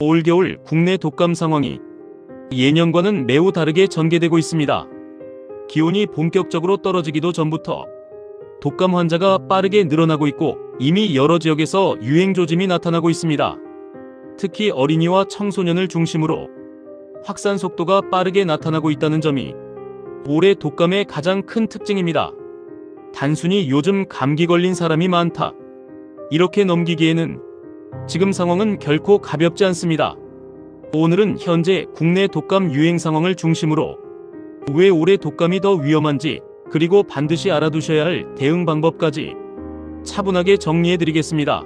올겨울 국내 독감 상황이 예년과는 매우 다르게 전개되고 있습니다. 기온이 본격적으로 떨어지기도 전부터 독감 환자가 빠르게 늘어나고 있고 이미 여러 지역에서 유행 조짐이 나타나고 있습니다. 특히 어린이와 청소년을 중심으로 확산 속도가 빠르게 나타나고 있다는 점이 올해 독감의 가장 큰 특징입니다. 단순히 요즘 감기 걸린 사람이 많다. 이렇게 넘기기에는 지금 상황은 결코 가볍지 않습니다. 오늘은 현재 국내 독감 유행 상황을 중심으로 왜 올해 독감이 더 위험한지 그리고 반드시 알아두셔야 할 대응 방법까지 차분하게 정리해 드리겠습니다.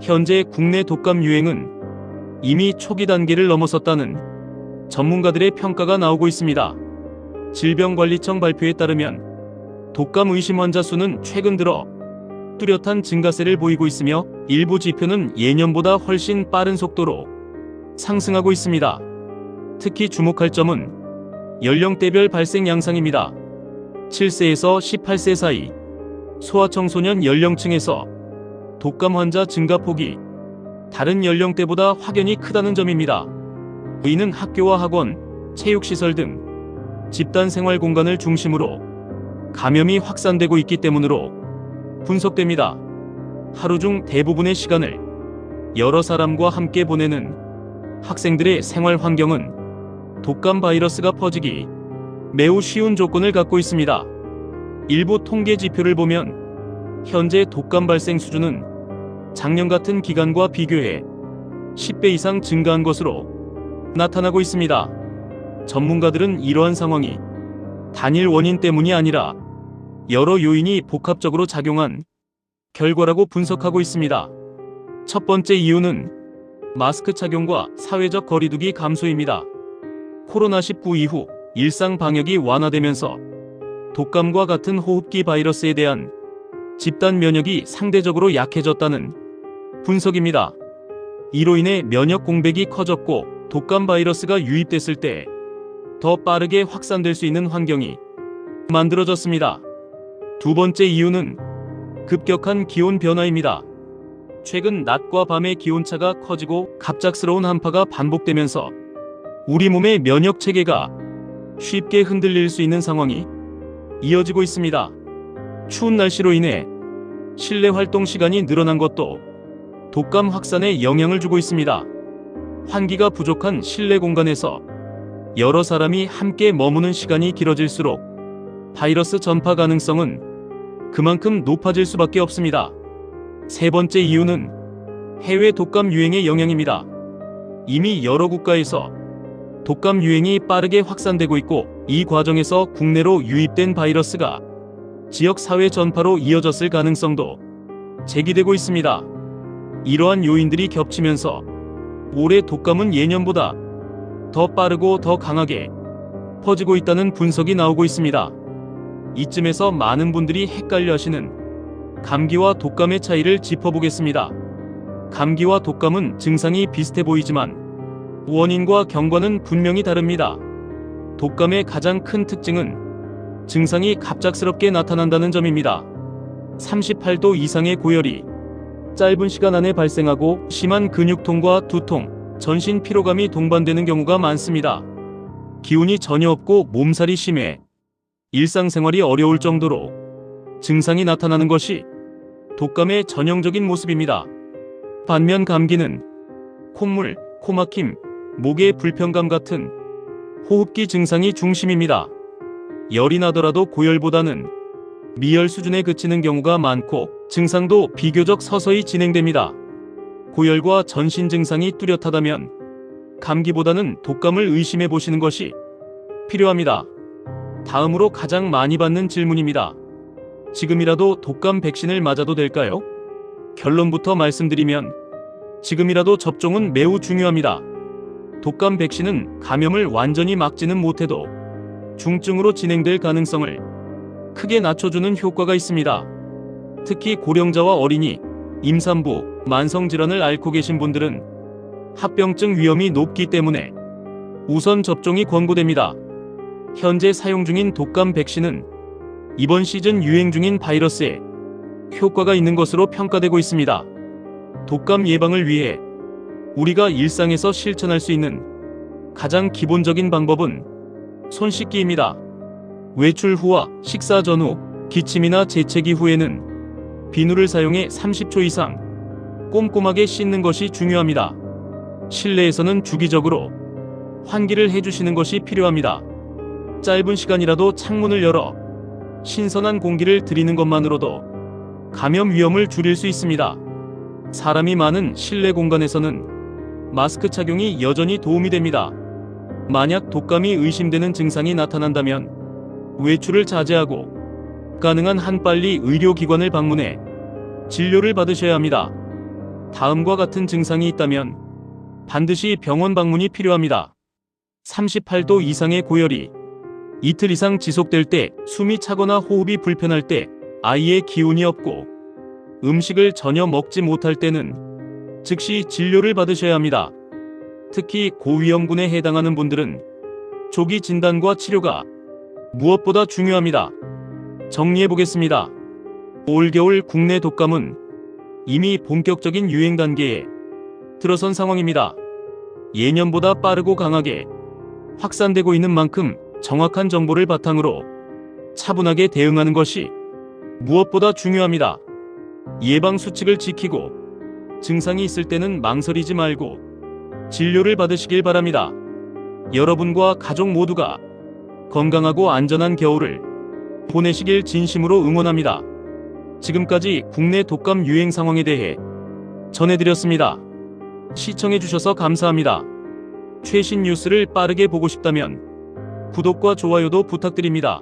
현재 국내 독감 유행은 이미 초기 단계를 넘어섰다는 전문가들의 평가가 나오고 있습니다. 질병관리청 발표에 따르면 독감 의심 환자 수는 최근 들어 뚜렷한 증가세를 보이고 있으며 일부 지표는 예년보다 훨씬 빠른 속도로 상승하고 있습니다. 특히 주목할 점은 연령대별 발생 양상입니다. 7세에서 18세 사이 소아청소년 연령층에서 독감 환자 증가 폭이 다른 연령대보다 확연히 크다는 점입니다. 이는 학교와 학원, 체육시설 등 집단 생활 공간을 중심으로 감염이 확산되고 있기 때문으로 분석됩니다. 하루 중 대부분의 시간을 여러 사람과 함께 보내는 학생들의 생활 환경은 독감 바이러스가 퍼지기 매우 쉬운 조건을 갖고 있습니다. 일부 통계 지표를 보면 현재 독감 발생 수준은 작년 같은 기간과 비교해 10배 이상 증가한 것으로 나타나고 있습니다. 전문가들은 이러한 상황이 단일 원인 때문이 아니라 여러 요인이 복합적으로 작용한 결과라고 분석하고 있습니다. 첫 번째 이유는 마스크 착용과 사회적 거리두기 감소입니다. 코로나19 이후 일상 방역이 완화되면서 독감과 같은 호흡기 바이러스에 대한 집단 면역이 상대적으로 약해졌다는 분석입니다. 이로 인해 면역 공백이 커졌고 독감 바이러스가 유입됐을 때 더 빠르게 확산될 수 있는 환경이 만들어졌습니다. 두 번째 이유는 급격한 기온 변화입니다. 최근 낮과 밤의 기온차가 커지고 갑작스러운 한파가 반복되면서 우리 몸의 면역 체계가 쉽게 흔들릴 수 있는 상황이 이어지고 있습니다. 추운 날씨로 인해 실내 활동 시간이 늘어난 것도 독감 확산에 영향을 주고 있습니다. 환기가 부족한 실내 공간에서 여러 사람이 함께 머무는 시간이 길어질수록 바이러스 전파 가능성은 그만큼 높아질 수밖에 없습니다. 세 번째 이유는 해외 독감 유행의 영향입니다. 이미 여러 국가에서 독감 유행이 빠르게 확산되고 있고 이 과정에서 국내로 유입된 바이러스가 지역 사회 전파로 이어졌을 가능성도 제기되고 있습니다. 이러한 요인들이 겹치면서 올해 독감은 예년보다 더 빠르고 더 강하게 퍼지고 있다는 분석이 나오고 있습니다. 이쯤에서 많은 분들이 헷갈려 하시는 감기와 독감의 차이를 짚어보겠습니다. 감기와 독감은 증상이 비슷해 보이지만 원인과 경과는 분명히 다릅니다. 독감의 가장 큰 특징은 증상이 갑작스럽게 나타난다는 점입니다. 38도 이상의 고열이 짧은 시간 안에 발생하고 심한 근육통과 두통, 전신 피로감이 동반되는 경우가 많습니다. 기운이 전혀 없고 몸살이 심해 일상생활이 어려울 정도로 증상이 나타나는 것이 독감의 전형적인 모습입니다. 반면 감기는 콧물, 코막힘, 목의 불편감 같은 호흡기 증상이 중심입니다. 열이 나더라도 고열보다는 미열 수준에 그치는 경우가 많고 증상도 비교적 서서히 진행됩니다. 고열과 전신 증상이 뚜렷하다면 감기보다는 독감을 의심해 보시는 것이 필요합니다. 다음으로 가장 많이 받는 질문입니다. 지금이라도 독감 백신을 맞아도 될까요? 결론부터 말씀드리면 지금이라도 접종은 매우 중요합니다. 독감 백신은 감염을 완전히 막지는 못해도 중증으로 진행될 가능성을 크게 낮춰주는 효과가 있습니다. 특히 고령자와 어린이, 임산부, 만성질환을 앓고 계신 분들은 합병증 위험이 높기 때문에 우선 접종이 권고됩니다. 현재 사용 중인 독감 백신은 이번 시즌 유행 중인 바이러스에 효과가 있는 것으로 평가되고 있습니다. 독감 예방을 위해 우리가 일상에서 실천할 수 있는 가장 기본적인 방법은 손 씻기입니다. 외출 후와 식사 전후, 기침이나 재채기 후에는 비누를 사용해 30초 이상 꼼꼼하게 씻는 것이 중요합니다. 실내에서는 주기적으로 환기를 해주시는 것이 필요합니다. 짧은 시간이라도 창문을 열어 신선한 공기를 들이는 것만으로도 감염 위험을 줄일 수 있습니다. 사람이 많은 실내 공간에서는 마스크 착용이 여전히 도움이 됩니다. 만약 독감이 의심되는 증상이 나타난다면 외출을 자제하고 가능한 한 빨리 의료기관을 방문해 진료를 받으셔야 합니다. 다음과 같은 증상이 있다면 반드시 병원 방문이 필요합니다. 38도 이상의 고열이 이틀 이상 지속될 때 숨이 차거나 호흡이 불편할 때 아이의 기운이 없고 음식을 전혀 먹지 못할 때는 즉시 진료를 받으셔야 합니다. 특히 고위험군에 해당하는 분들은 조기 진단과 치료가 무엇보다 중요합니다. 정리해 보겠습니다. 올겨울 국내 독감은 이미 본격적인 유행 단계에 들어선 상황입니다. 예년보다 빠르고 강하게 확산되고 있는 만큼 정확한 정보를 바탕으로 차분하게 대응하는 것이 무엇보다 중요합니다. 예방 수칙을 지키고 증상이 있을 때는 망설이지 말고 진료를 받으시길 바랍니다. 여러분과 가족 모두가 건강하고 안전한 겨울을 보내시길 진심으로 응원합니다. 지금까지 국내 독감 유행 상황에 대해 전해드렸습니다. 시청해주셔서 감사합니다. 최신 뉴스를 빠르게 보고 싶다면 구독과 좋아요도 부탁드립니다.